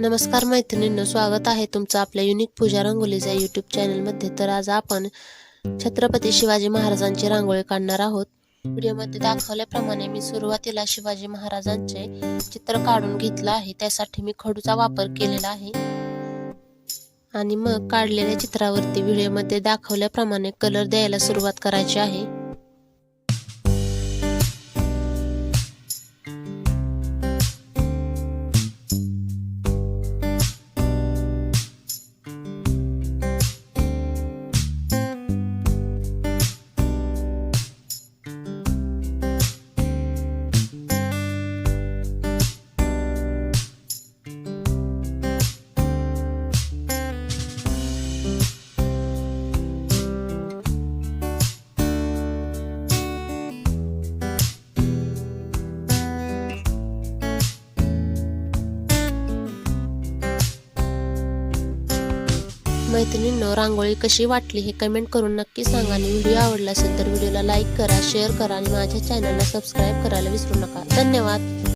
नमस्कार मैत्रिणींनो स्वागत आहे तुमचं आपल्या युनिक पूजा रंगोलीच्या यूट्यूब चॅनलमध्ये तर आज आपण छत्रपती शिवाजी महाराजांची रांगोळी काढणार आहोत. व्हिडिओमध्ये दाखवल्याप्रमाणे मी सुरुवातीला शिवाजी महाराजांचे चित्र काढून घेतलं आहे. त्यासाठी मी खडूचा वापर केलेला आहे. आणि मग काढलेल्या चित्रावरती व्हिडिओमध्ये दाखवल्याप्रमाणे कलर द्यायला सुरुवात करायची आहे. मैत्रिणींनो रांगोळी कशी वाटली हे कमेंट करून नक्की सांगा आणि व्हिडिओ आवडला असेल तर व्हिडिओला लाईक करा शेअर करा आणि माझ्या चॅनलला सबस्क्राईब करायला विसरू नका. धन्यवाद.